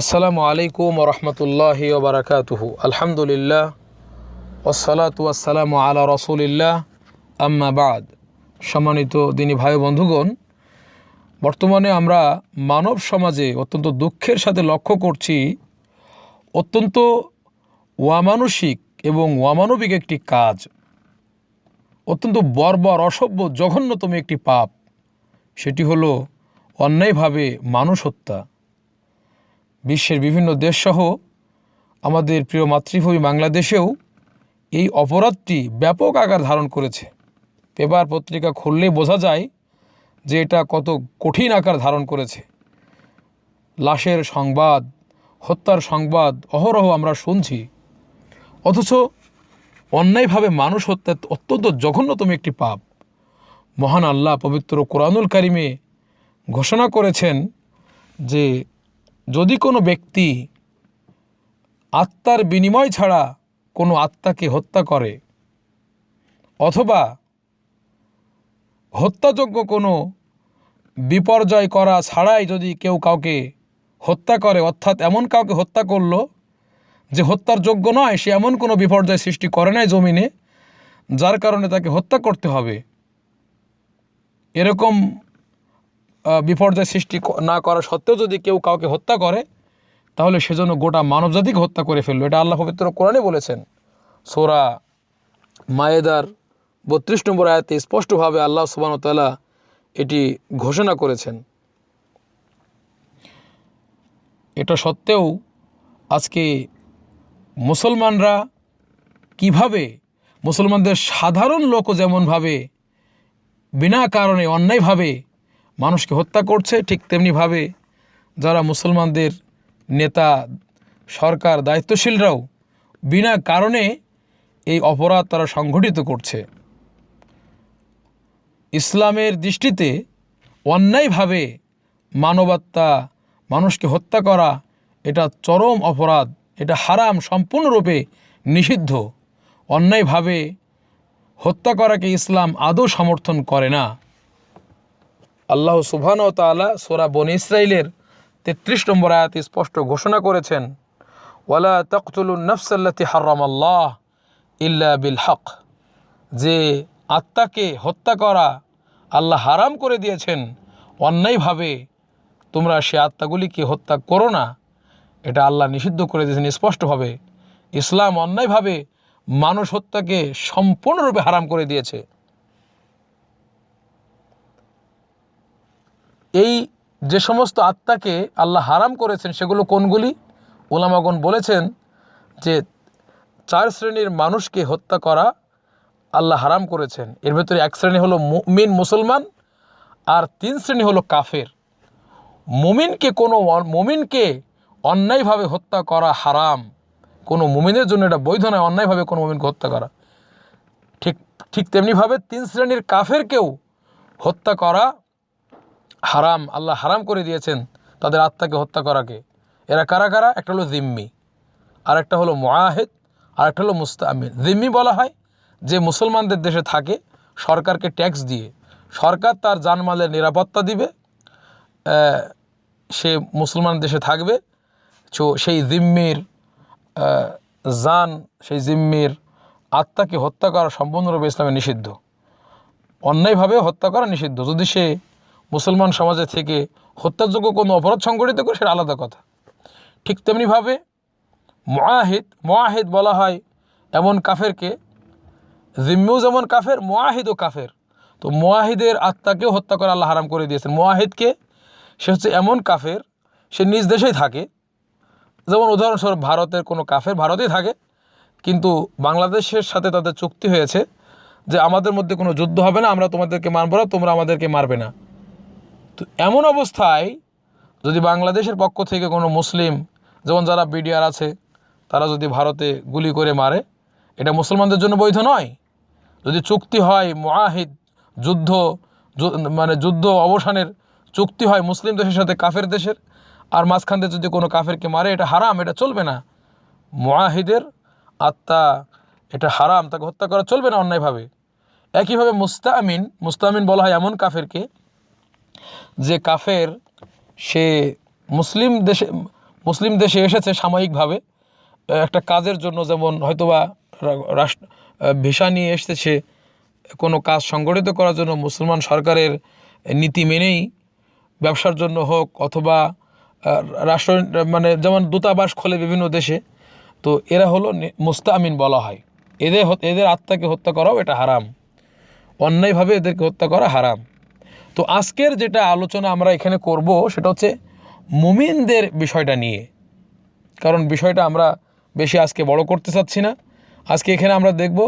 আসসালামু আলাইকুম রহমতুল্লাহ ওবরাকাতুহু আলহামদুলিল্লাহ ওসালাতু আসসালামু আলা রসুলিল্লাহ। আম্মা বাদ। সম্মানিত দিনী ভাই বন্ধুগণ, বর্তমানে আমরা মানব সমাজে অত্যন্ত দুঃখের সাথে লক্ষ্য করছি, অত্যন্ত ওয়ামানসিক এবং ওয়ামানবিক একটি কাজ। অত্যন্ত বর্বর, অসভ্য, জঘন্যতম একটি পাপ। সেটি হলো অন্যায়ভাবে মানুষ হত্যা। বিশ্বের বিভিন্ন দেশসহ আমাদের প্রিয় মাতৃভূমি বাংলাদেশেও এই অপরাধটি ব্যাপক আকার ধারণ করেছে। পেপার পত্রিকা খুললেই বোঝা যায় যে এটা কত কঠিন আকার ধারণ করেছে। লাশের সংবাদ, হত্যার সংবাদ অহরহ আমরা শুনছি। অথচ অন্যায়ভাবে মানুষ হত্যা অত্যন্ত জঘন্যতম একটি পাপ। মহান আল্লাহ পবিত্র কোরআনুল কারিমে ঘোষণা করেছেন যে যদি কোনো ব্যক্তি আত্মার বিনিময় ছাড়া কোনো আত্মাকে হত্যা করে, অথবা হত্যাযোগ্য কোনো বিপর্যয় করা ছাড়াই যদি কেউ কাউকে হত্যা করে, অর্থাৎ এমন কাউকে হত্যা করল যে হত্যার যোগ্য নয়, সে এমন কোনো বিপর্যয় সৃষ্টি করে নাই জমিনে, যার কারণে তাকে হত্যা করতে হবে। এরকম বিপর্যয় সৃষ্টি না করা সত্ত্বেও যদি কেউ কাউকে হত্যা করে, তাহলে সেজন্য গোটা মানবজাতিকে হত্যা করে ফেলল। এটা আল্লাহ পবিত্র কোরআনে বলেছেন। সোরা মায়েদার বত্রিশ নম্বর আয়াতে স্পষ্টভাবে আল্লাহ সুবাহতাল্লাহ এটি ঘোষণা করেছেন। এটা সত্ত্বেও আজকে মুসলমানরা কীভাবে, মুসলমানদের সাধারণ লোকও যেমনভাবে, বিনা কারণে, অন্যায়ভাবে মানুষকে হত্যা করছে, ঠিক তেমনিভাবে যারা মুসলমানদের নেতা, সরকার, দায়িত্বশীলরাও বিনা কারণে এই অপরাধ তারা সংঘটিত করছে। ইসলামের দৃষ্টিতে অন্যায়ভাবে মানবাত্মা, মানুষকে হত্যা করা, এটা চরম অপরাধ, এটা হারাম সম্পূর্ণরূপে নিষিদ্ধ। অন্যায়ভাবে হত্যা করাকে ইসলাম আদৌ সমর্থন করে না। আল্লাহ সুবহান ও তালা সোরা বন ইসরাইলের তেত্রিশ নম্বর আয়াতে স্পষ্ট ঘোষণা করেছেন, ওয়ালা তকতুলুন নফসাল্লাতি হারাম আল্লাহ ইল্লা বিল হক। যে আত্মাকে হত্যা করা আল্লাহ হারাম করে দিয়েছেন, অন্যায়ভাবে তোমরা সে আত্মাগুলিকে হত্যা করো না। এটা আল্লাহ নিষিদ্ধ করে দিয়েছেন স্পষ্টভাবে। ইসলাম অন্যায়ভাবে মানুষ হত্যাকে সম্পূর্ণরূপে হারাম করে দিয়েছে। এই যে সমস্ত আত্মাকে আল্লাহ হারাম করেছেন, সেগুলো কোনগুলি? ওলামাগণ বলেছেন যে চার শ্রেণির মানুষকে হত্যা করা আল্লাহ হারাম করেছেন। এর ভেতরে এক শ্রেণি হলো মুমিন মুসলমান আর তিন শ্রেণি হলো কাফের। মুমিনকে কোনো মুমিনকে অন্যায়ভাবে হত্যা করা হারাম। কোনো মুমিনের জন্য এটা বৈধ নয়, অন্যায়ভাবে কোনো মুমিনকে হত্যা করা। ঠিক ঠিক তেমনিভাবে তিন শ্রেণির কাফেরকেও হত্যা করা হারাম, আল্লাহ হারাম করে দিয়েছেন তাদের আত্মাকে হত্যা করাকে। এরা কারা কারা? একটা হলো জিম্মি আর একটা হলো মোয়াহেদ আর একটা হলো মুস্তামিন জিম্মি বলা হয় যে মুসলমানদের দেশে থাকে, সরকারকে ট্যাক্স দিয়ে। সরকার তার জানমালের নিরাপত্তা দিবে সে মুসলমান দেশে থাকবে। তো সেই জিম্মির জান, সেই জিম্মির আত্মাকে হত্যা করা সম্পূর্ণরূপে ইসলামে নিষিদ্ধ। অন্যায়ভাবে হত্যা করা নিষিদ্ধ। যদি সে মুসলমান সমাজে থেকে হত্যাযোগ্য কোনো অপরাধ সংগঠিত করে সেটা আলাদা কথা। ঠিক তেমনিভাবে মোয়াহিদ মোয়াহিদ বলা হয় এমন কাফেরকে জিম্মিও যেমন কাফের মোয়াহিদও কাফের। তো মোয়াহিদের আত্মাকেও হত্যা করা আল্লাহ হারাম করে দিয়েছেন। মোয়াহিদকে সে হচ্ছে এমন কাফের, সে নিজ দেশেই থাকে। যেমন উদাহরণস্বরূপ ভারতের কোনো কাফের ভারতেই থাকে, কিন্তু বাংলাদেশের সাথে তাদের চুক্তি হয়েছে যে আমাদের মধ্যে কোনো যুদ্ধ হবে না, আমরা তোমাদেরকে মারবো না, তোমরা আমাদেরকে মারবে না। তো এমন অবস্থায় যদি বাংলাদেশের পক্ষ থেকে কোনো মুসলিম, যেমন যারা বিডিআর আছে, তারা যদি ভারতে গুলি করে মারে, এটা মুসলমানদের জন্য বৈধ নয়। যদি চুক্তি হয় মুআহিদ, যুদ্ধ মানে যুদ্ধ অবসানের চুক্তি হয় মুসলিম দেশের সাথে কাফের দেশের, আর মাঝখান থেকে যদি কোনো কাফেরকে মারে, এটা হারাম, এটা চলবে না। মুআহিদের আত্মা, এটা হারাম, তাকে হত্যা করা চলবে না অন্যায়ভাবে। একইভাবে মুস্তামিন মুস্তামিন বলা হয় এমন কাফেরকে যে কাফের, সে মুসলিম দেশে মুসলিম দেশে এসেছে সাময়িকভাবে, একটা কাজের জন্য যেমন হয়তোবা রাষ্ট্র ভিসা নিয়ে এসেছে কোনো কাজ সংগঠিত করার জন্য মুসলমান সরকারের নীতি মেনেই ব্যবসার জন্য হোক অথবা রাষ্ট্র মানে যেমন দূতাবাস খোলে বিভিন্ন দেশে, তো এরা হলো মুস্তামিন বলা হয়। এদের এদের আত্মাকে হত্যা করাও এটা হারাম। অন্যায়ভাবে এদেরকে হত্যা করা হারাম। তো আজকের যেটা আলোচনা আমরা এখানে করব সেটা হচ্ছে মুমিনদের বিষয়টা নিয়ে। কারণ বিষয়টা আমরা বেশি আজকে বড় করতে চাচ্ছি না। আজকে এখানে আমরা দেখব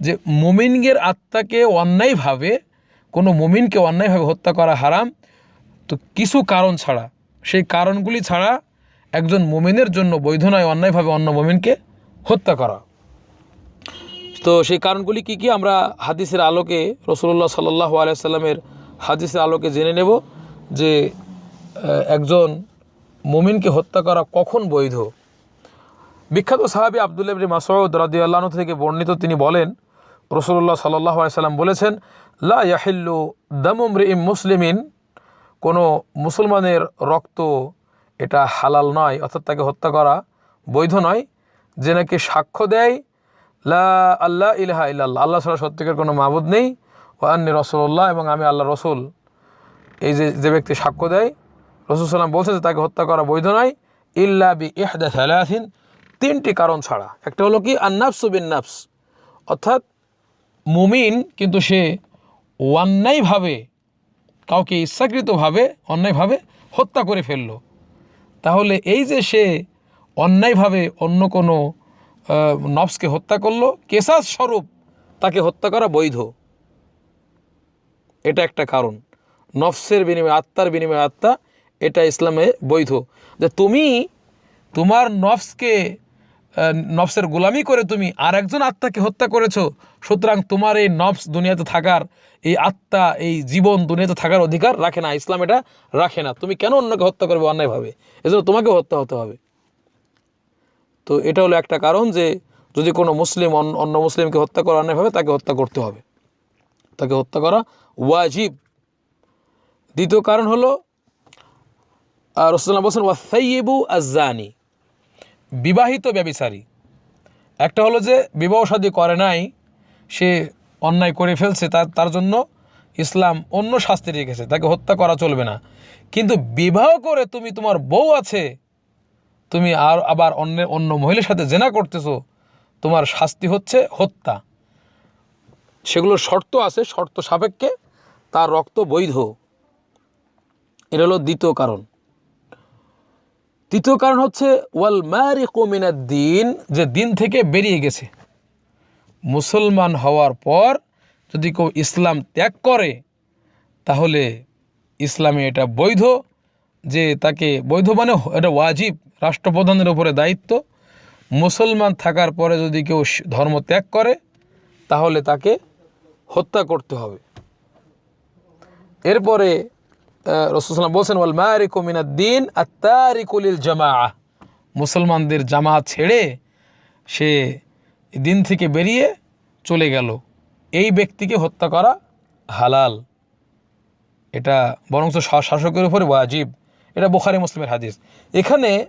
যে মুমিনগের আত্মাকে অন্যায়ভাবে, কোনো মুমিনকে অন্যায়ভাবে হত্যা করা হারাম। তো কিছু কারণ ছাড়া, সেই কারণগুলি ছাড়া একজন মুমিনের জন্য বৈধ নয় অন্যায়ভাবে অন্য মুমিনকে হত্যা করা। তো সেই কারণগুলি কি কি আমরা হাদিসের আলোকে রসুল্লাহ সাল্লাহ আলাইসাল্লামের হাদিসের আলোকে জেনে নেব যে একজন মুমিনকে হত্যা করা কখন বৈধ? বিখ্যাত সাহাবি আবদুল্লাহ ইবনে মাসউদ রাদিয়াল্লাহু আনহু থেকে বর্ণিত তিনি বলেন রসুল্লাহ সাল্লাহ আলাইসাল্লাম বলেছেন, লা ইয়াহিল্লু ইম মুসলিমিন কোনো মুসলমানের রক্ত এটা হালাল নয়, অর্থাৎ তাকে হত্যা করা বৈধ নয়, যে নাকি সাক্ষ্য দেয়, লা আল্লাহ ইলাহা ইল্লাল্লাহ আল্লাহ ছাড়া সত্যিকার কোনো মাবুদ নেই। ও আন্নি রসুল্লাহ এবং আমি আল্লাহ রসুল। এই যে যে ব্যক্তি সাক্ষ্য দেয়, রসুল সাল্লাম বলছে যে তাকে হত্যা করা বৈধ নয়, ইল্লা বি ইহদা থালাথিন তিনটি কারণ ছাড়া। একটা হলো কি, আন্নাফসু বিন নাফস অর্থাৎ মুমিন কিন্তু সে অন্যায়ভাবে, কাউকে ইচ্ছাকৃতভাবে, অন্যায়ভাবে হত্যা করে ফেলল। তাহলে এই যে সে অন্যায়ভাবে অন্য কোনো নফসকে হত্যা করল, কেসাস স্বরূপ তাকে হত্যা করা বৈধ। এটা একটা কারণ। নফসের বিনিময়ে, আত্মার বিনিময়ে আত্মা, এটা ইসলামে বৈধ। যে তুমি তোমার নফসকে নফসের গোলামি করে তুমি আর একজন আত্মাকে হত্যা করেছ, সুতরাং তোমার এই নফস দুনিয়াতে থাকার, এই আত্মা, এই জীবন দুনিয়াতে থাকার অধিকার রাখে না, ইসলাম এটা রাখে না। তুমি কেন অন্যকে হত্যা করবে অন্যায়ভাবে? এজন্য তোমাকেও হত্যা হতে হবে। তো এটা হলো একটা কারণ যে যদি কোনো মুসলিম অন্য মুসলিমকে হত্যা করা অন্যায়ভাবে তাকে হত্যা করতে হবে। তাকে হত্যা করা ওয়াজিব। দ্বিতীয় কারণ হলো রসুল্লাহ বলছেন, ওয়া ওয়াসাইবু আজানি বিবাহিত ব্যবিচারী। একটা হলো যে, বিবাহ শাদী করে নাই, সে অন্যায় করে ফেলছে, তার তার জন্য ইসলাম অন্য শাস্তি রেখেছে, তাকে হত্যা করা চলবে না। কিন্তু বিবাহ করে তুমি তোমার বউ আছে, তুমি আর আবার অন্য অন্য মহিলার সাথে জেনা করতেছো, তোমার শাস্তি হচ্ছে হত্যা। সেগুলোর শর্ত আছে, শর্ত সাপেক্ষে তার রক্ত বৈধ। এটা হলো দ্বিতীয় কারণ। তৃতীয় কারণ হচ্ছে, ওয়াল মারি কমিনার দিন, যে দিন থেকে বেরিয়ে গেছে। মুসলমান হওয়ার পর যদি কেউ ইসলাম ত্যাগ করে, তাহলে ইসলামে এটা বৈধ, যে তাকে বৈধ মানে এটা ওয়াজিব, রাষ্ট্রপ্রধানের উপরে দায়িত্ব। মুসলমান থাকার পরে যদি কেউ ধর্ম ত্যাগ করে, তাহলে তাকে হত্যা করতে হবে। এরপরে রসুলাম বলছেন, ওয়াল মিনাদ্দিন আত্মারিকুলিল জামা মুসলমানদের জামা ছেড়ে সে দিন থেকে বেরিয়ে চলে গেল। এই ব্যক্তিকে হত্যা করা হালাল। এটা শা- শাসকের উপরে ওয়াজিব। এটা বুখারি মুসলিমের হাদিস। এখানে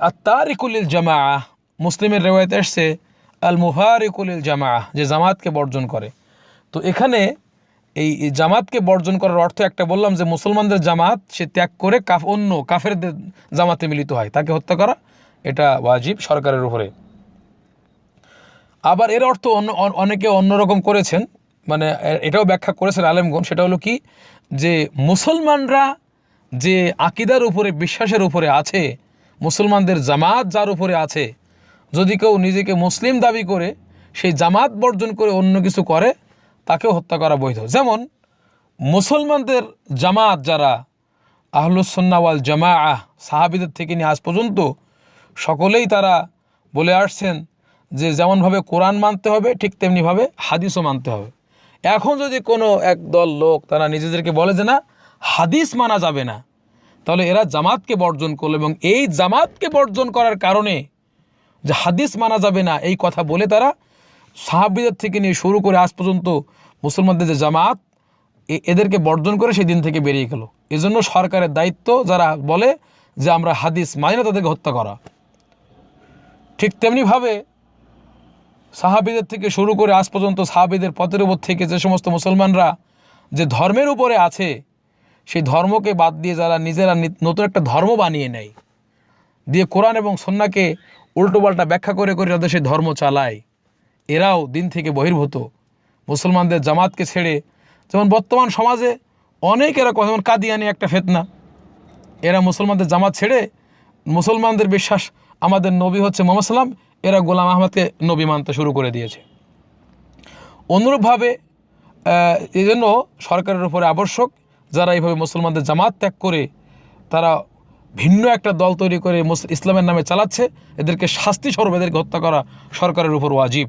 আত্মারিকুলিল জামা মুসলিমের রেওয়ায়তে এসছে, আল মুহারিকুলিল জামা যে জামাতকে বর্জন করে। তো এখানে এই জামাতকে বর্জন করার অর্থ একটা বললাম যে মুসলমানদের জামাত সে ত্যাগ করে কাফ অন্য কাফের জামাতে মিলিত হয়। তাকে হত্যা করা, এটা ওয়াজিব সরকারের উপরে। আবার এর অর্থ অন্য অন- অনেকে অন্যরকম করেছেন মানে এটাও ব্যাখ্যা করেছেন আলেমগণ, সেটা হলো কি যে মুসলমানরা যে আকিদার উপরে, বিশ্বাসের উপরে আছে, মুসলমানদের জামাত যার উপরে আছে, যদি কেউ নিজেকে মুসলিম দাবি করে, সেই জামাত বর্জন করে অন্য কিছু করে তাকেও হত্যা করা বৈধ। যেমন, মুসলমানদের জামাত যারা আহলুসন্নাওয়াল জামা আহ সাহাবিদের থেকে নিয়ে আজ পর্যন্ত সকলেই তারা বলে আসছেন যে যেমনভাবে কোরআন মানতে হবে, ঠিক তেমনিভাবে হাদিসও মানতে হবে। এখন যদি কোনো এক দল লোক তারা নিজেদেরকে বলে যে না, হাদিস মানা যাবে না, তাহলে এরা জামাতকে বর্জন করল এবং এই জামাতকে বর্জন করার কারণে যে হাদিস মানা যাবে না, এই কথা বলে তারা সাহাবিদের থেকে নিয়ে শুরু করে আজ পর্যন্ত মুসলমানদের যে জামাত এদেরকে বর্জন করে সেই দিন থেকে বেরিয়ে গেল। এজন্য সরকারের দায়িত্ব যারা বলে যে আমরা হাদিস মানি না, তাদেরকে হত্যা করা। ঠিক তেমনিভাবে সাহাবিদের থেকে শুরু করে আজ পর্যন্ত সাহাবিদের পথের উপর থেকে যে সমস্ত মুসলমানরা যে ধর্মের উপরে আছে, সেই ধর্মকে বাদ দিয়ে যারা নিজেরা নতুন একটা ধর্ম বানিয়ে নেয়, দিয়ে কোরআন এবং সন্নাকে উল্টোপাল্টা ব্যাখ্যা করে করে তাদের সেই ধর্ম চালায়। এরাও দিন থেকে বহির্ভূত। মুসলমানদের জামাতকে ছেড়ে যেমন বর্তমান সমাজে অনেক এরা কথা যেমন কাদিয়ানি একটা ফেতনা। এরা মুসলমানদের জামাত ছেড়ে মুসলমানদের বিশ্বাস আমাদের নবী হচ্ছে মোহাম্মদ সাল্লাম, এরা গোলাম আহমদকে নবী মানতে শুরু করে দিয়েছে। অনুরূপভাবে এই জন্য সরকারের উপরে আবশ্যক যারা এইভাবে মুসলমানদের জামাত ত্যাগ করে তারা ভিন্ন একটা দল তৈরি করে ইসলামের নামে চালাচ্ছে, এদেরকে শাস্তি স্বরূপ এদেরকে হত্যা করা সরকারের উপর ওয়াজিব।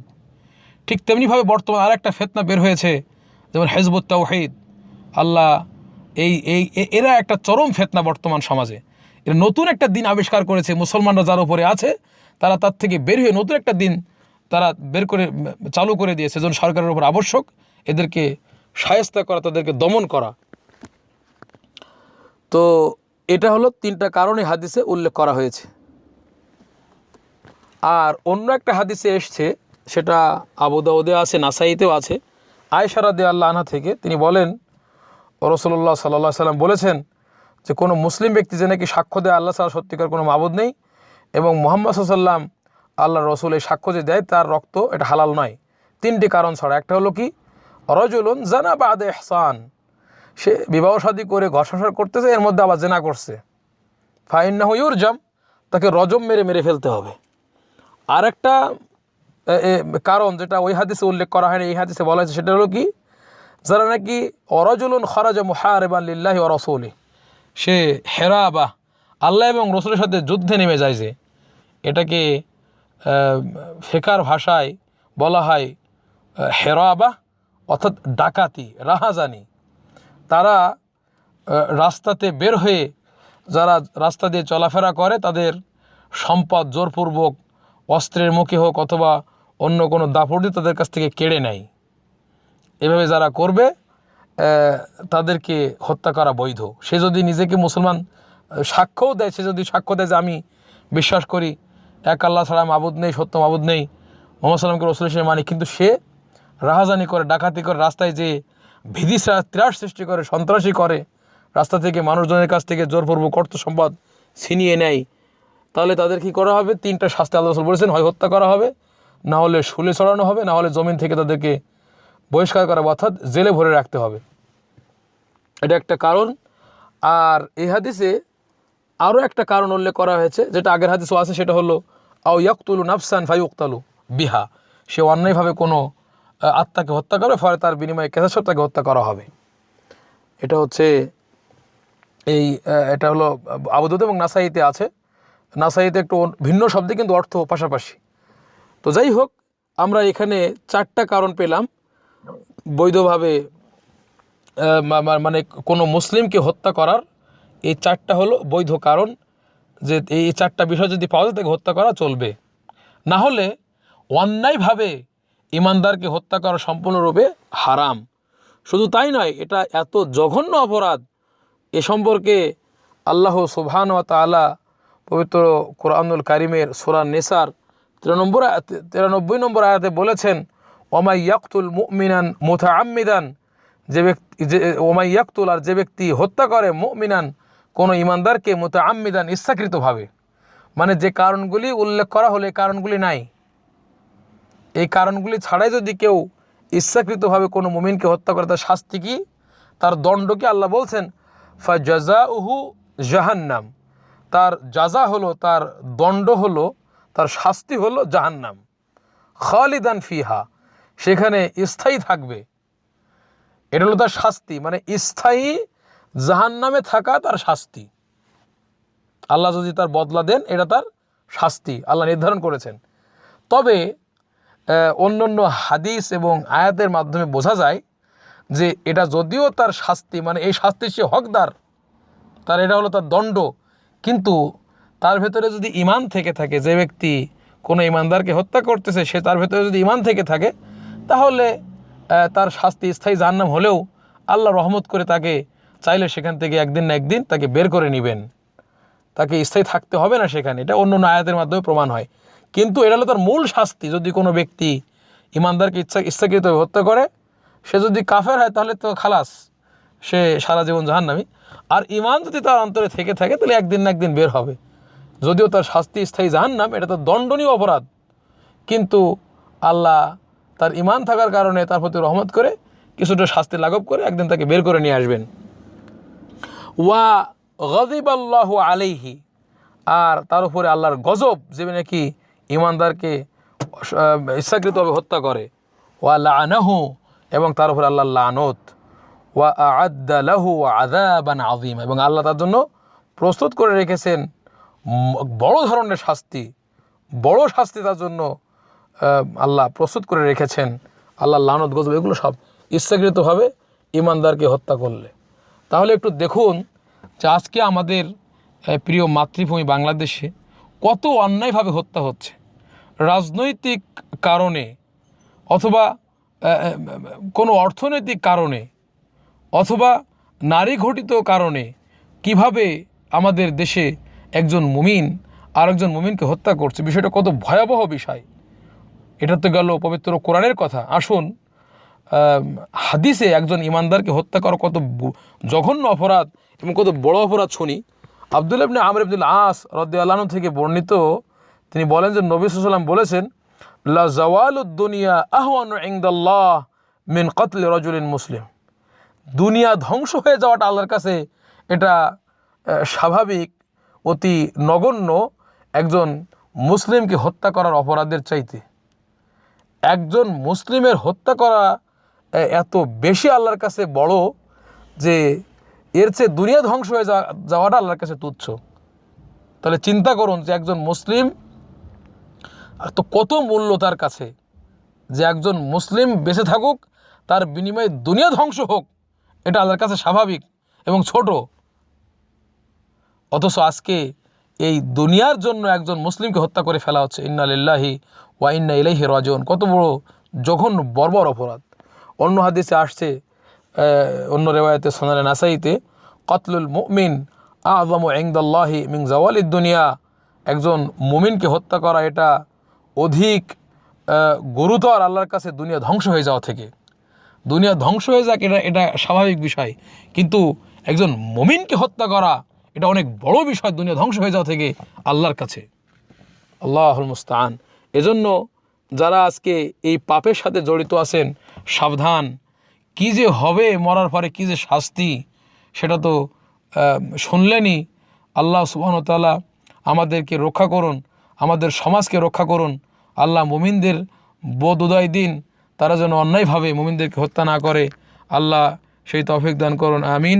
ঠিক তেমনিভাবে বর্তমান আর একটা ফেতনা বের হয়েছে, যেমন হেজবুত তাওহিদ। আল্লাহ এই এই এরা একটা চরম ফেতনা বর্তমান সমাজে। এরা নতুন একটা দিন আবিষ্কার করেছে, মুসলমানরা যার উপরে আছে, তারা তার থেকে বের হয়ে নতুন একটা দিন তারা বের করে, চালু করে দিয়েছে, যেন সরকারের উপর আবশ্যক, এদেরকে সায়স্তা করা, তাদেরকে দমন করা। তো এটা হলো তিনটা কারণে হাদিসে উল্লেখ করা হয়েছে। আর অন্য একটা হাদিসে এসছে সেটা আবু দাউদে আছে, নাসাইতেও আছে। আয়সারা দে আল্লাহ আনহা থেকে তিনি বলেন রসল্লাহ সাল্লাহ সাল্লাম বলেছেন যে কোনো মুসলিম ব্যক্তি যে নাকি সাক্ষ্য দেয় আল্লাহ সাল সত্যিকার কোনো মাবুদ নেই এবং মোহাম্মদ সাল্লাম আল্লাহ রসুল এই সাক্ষ্য যে দেয় তার রক্ত এটা হালাল নয়। তিনটি কারণ ছাড়া। একটা হলো কি, রজুলুন জানা বাদ এহসান। সে বিবাহ শাদী করে ঘর সংসার করতেছে, এর মধ্যে আবার জেনা করছে। ফাইন না জাম তাকে রজম মেরে মেরে ফেলতে হবে। আর একটা কারণ যেটা ওই হাদিসে উল্লেখ করা হয়নি, এই হাদিসে বলা হয়েছে, সেটা হলো কি? যারা নাকি অরজুলুন খরাজ মুহারেবান লিল্লাহি ও রসৌলি, সে হেরা বা আল্লাহ এবং রসুলের সাথে যুদ্ধে নেমে যায় যে, এটাকে ফেকার ভাষায় বলা হয় হেরাবা অর্থাৎ ডাকাতি, রাহাজানি। তারা রাস্তাতে বের হয়ে যারা রাস্তা দিয়ে চলাফেরা করে, তাদের সম্পদ জোরপূর্বক অস্ত্রের মুখে হোক অথবা অন্য কোনো দিয়ে তাদের কাছ থেকে কেড়ে নেয়। এভাবে যারা করবে তাদেরকে হত্যা করা বৈধ। সে যদি নিজেকে মুসলমান সাক্ষ্যও দেয়, সে যদি সাক্ষ্য দেয় যে আমি বিশ্বাস করি, এক আল্লাহ ছাড়া মাবুদ নেই, সত্য মাবুদ নেই, মোহাম্মদ সাল্লামকে রসুল হিসেবে মানি, কিন্তু সে রাহাজানি করে, ডাকাতি করে, রাস্তায় যে সা- ত্রাস সৃষ্টি করে, সন্ত্রাসী করে, রাস্তা থেকে মানুষজনের কাছ থেকে জোরপূর্বক অর্থ সম্পদ ছিনিয়ে নেয়, তাহলে তাদের কি করা হবে? তিনটা শাস্তি আল্লাহ রসুল বলেছেন, হয় হত্যা করা হবে না হলে শুলে চড়ানো হবে, না হলে জমিন থেকে তাদেরকে বহিষ্কার করা অর্থাৎ জেলে ভরে রাখতে হবে। এটা একটা কারণ। আর এই হাদিসে আরও একটা কারণ উল্লেখ করা হয়েছে, যেটা আগের হাদিসও আছে, সেটা হলো, আও ইয়াকতুলু নাফসান ফাই উক্তালু বিহা। সে অন্যায়ভাবে কোনো আত্মাকে হত্যা করে, ফলে তার বিনিময়ে কেসাসর তাকে হত্যা করা হবে। এটা হচ্ছে এই এটা হলো আবুদুদ এবং নাসাইতে আছে। নাসাইতে একটু ভিন্ন শব্দে কিন্তু অর্থ পাশাপাশি। তো যাই হোক আমরা এখানে চারটা কারণ পেলাম। বৈধভাবে মানে কোনো মুসলিমকে হত্যা করার। এই চারটা হলো বৈধ কারণ যে এই চারটা বিষয় যদি পাওয়া যায় তাকে হত্যা করা চলবে। না হলে অন্যায়ভাবে ইমানদারকে হত্যা করা সম্পূর্ণরূপে হারাম। শুধু তাই নয়, এটা এত জঘন্য অপরাধ এ সম্পর্কে আল্লাহ সুবহান ও তালা পবিত্র কোরআনুল কারিমের সোরা নেসার আয়াতে তিরানব্বই নম্বর আয়াতে বলেছেন, ওমাই ইয়াকতুল মুমিনান মুথা আম্মিদান যে ব্যক্তি যে ওমাই ইয়াকতুল আর যে ব্যক্তি হত্যা করে মুমিনান, কোনো ইমানদারকে মুথা আম্মিদান ইচ্ছাকৃতভাবে মানে যে কারণগুলি উল্লেখ করা হলে কারণগুলি নাই। এই কারণগুলি ছাড়াই যদি কেউ ইচ্ছাকৃতভাবে কোনো মুমিনকে হত্যা করে, তার শাস্তি কি? তার দণ্ড কি? আল্লাহ বলছেন ফা জাজা উহু জাহান্নাম তার জাজা হলো, তার দণ্ড হলো তার শাস্তি হলো জাহান্নাম। খালিদান ফিহা সেখানে স্থায়ী থাকবে। এটা হলো তার শাস্তি মানে স্থায়ী জাহান্নামে থাকা তার শাস্তি। আল্লাহ যদি তার বদলা দেন এটা তার শাস্তি আল্লাহ নির্ধারণ করেছেন। তবে আহ, অন্যান্য হাদিস এবং আয়াতের মাধ্যমে বোঝা যায় যে এটা যদিও তার শাস্তি মানে এই শাস্তির সে হকদার তার এটা হলো তার দণ্ড কিন্তু তার ভেতরে যদি ইমান থেকে থাকে, যে ব্যক্তি কোনো ইমানদারকে হত্যা করতেছে, সে তার ভেতরে যদি ইমান থেকে থাকে, তাহলে তার শাস্তি স্থায়ী জাহান্নাম হলেও আল্লাহ রহমত করে তাকে চাইলে সেখান থেকে একদিন না একদিন তাকে বের করে নেবেন। তাকে স্থায়ী থাকতে হবে না সেখানে। এটা অন্য আয়াতের মাধ্যমে প্রমাণ হয়। কিন্তু এটা হলো তার মূল শাস্তি। যদি কোনো ব্যক্তি ইমানদারকে ইচ্ছা ইচ্ছাকৃত হত্যা করে, সে যদি কাফের হয়, তাহলে তো খালাস, সে সারা জীবন জাহান্নামী। আর ইমান যদি তার অন্তরে থেকে থাকে, তাহলে একদিন না একদিন বের হবে। যদিও তার শাস্তি স্থায়ী জাহান্নাম, এটা তো দণ্ডনীয় অপরাধ। কিন্তু আল্লাহ তার ইমান থাকার কারণে তার প্রতি রহমত করে কিছুটা শাস্তি লাঘব করে একদিন তাকে বের করে নিয়ে আসবেন। ওয়া গজিব আল্লাহ আলাইহি, আর তার উপরে আল্লাহর গজব যে নাকি ইমানদারকে ইচ্ছাকৃতভাবে হত্যা করে। ওয়া লানাহু, এবং তার উপরে আল্লাহ লানত। ওয়া আ'আদ্দা লাহু আযাবান আযীম, এবং আল্লাহ তার জন্য প্রস্তুত করে রেখেছেন বড় ধরনের শাস্তি, বড় শাস্তি তার জন্য আল্লাহ প্রস্তুত করে রেখেছেন। আল্লাহ লানত, গজব, এগুলো সব ইচ্ছাকৃতভাবে ইমানদারকে হত্যা করলে। তাহলে একটু দেখুন যে আজকে আমাদের প্রিয় মাতৃভূমি বাংলাদেশে কত অন্যায়ভাবে হত্যা হচ্ছে। রাজনৈতিক কারণে অথবা কোনো অর্থনৈতিক কারণে অথবা নারী ঘটিত কারণে কীভাবে আমাদের দেশে একজন মুমিন আরেকজন মুমিনকে হত্যা করছে, বিষয়টা কত ভয়াবহ বিষয়। এটা তো গেল পবিত্র কোরআনের কথা। আসুন হাদিসে একজন ইমানদারকে হত্যা করা কত জঘন্য অপরাধ এবং কত বড় অপরাধ শুনি। আব্দুল ইবনে আমর আব্দুল আস রদ্দি আল্লাহ থেকে বর্ণিত, তিনি বলেন যে নবী সাল্লাম বলেছেন, লা আহওয়ান ইংদাল্লাহ মিন কতল রজুলিন মুসলিম। দুনিয়া ধ্বংস হয়ে যাওয়াটা আল্লাহর কাছে এটা স্বাভাবিক। অতি নগণ্য একজন মুসলিমকে হত্যা করার অপরাধের চাইতে। একজন মুসলিমের হত্যা করা এত বেশি আল্লাহর কাছে বড় যে এর চেয়ে দুনিয়া ধ্বংস হয়ে যাওয়া যাওয়াটা আল্লাহর কাছে তুচ্ছ। তাহলে চিন্তা করুন যে একজন মুসলিম তো কত মূল্য তার কাছে যে একজন মুসলিম বেঁচে থাকুক, তার বিনিময়ে দুনিয়া ধ্বংস হোক, এটা আল্লাহর কাছে স্বাভাবিক এবং ছোট। অথচ আজকে এই দুনিয়ার জন্য একজন মুসলিমকে হত্যা করে ফেলা হচ্ছে। ইন্না লিল্লাহি ওয়া ইন্না ইলাইহি রাজিউন। কত বড় জঘন্য, বর্বর অপরাধ। অন্য হাদিসে আসছে অন্য রেওয়ায়তে সোনালে নাসাইতে, কতলুল মুমিন আজম ইংদাল্লাহি মিং জাওয়ালিদ দুনিয়া। একজন মুমিনকে হত্যা করা এটা অধিক গুরুতর আল্লাহর কাছে দুনিয়া ধ্বংস হয়ে যাওয়া থেকে। দুনিয়া ধ্বংস হয়ে যাক এটা এটা স্বাভাবিক বিষয়। কিন্তু একজন মমিনকে হত্যা করা এটা অনেক বড় বিষয় দুনিয়া ধ্বংস হয়ে যাওয়া থেকে আল্লাহর কাছে। আল্লাহুল মুস্তান এজন্য যারা আজকে এই পাপের সাথে জড়িত আছেন সাবধান। কি যে হবে মরার পরে কি যে শাস্তি সেটা তো আহ, শুনলেনই। আল্লাহ সুবাহতাল্লাহ আমাদেরকে রক্ষা করুন আমাদের সমাজকে রক্ষা করুন। আল্লাহ মুমিনদের বোধ উদয় দিন তারা যেন অন্যায়ভাবে মুমিনদেরকে হত্যা না করে। আল্লাহ সেই তৌফিক দান করুন আমিন।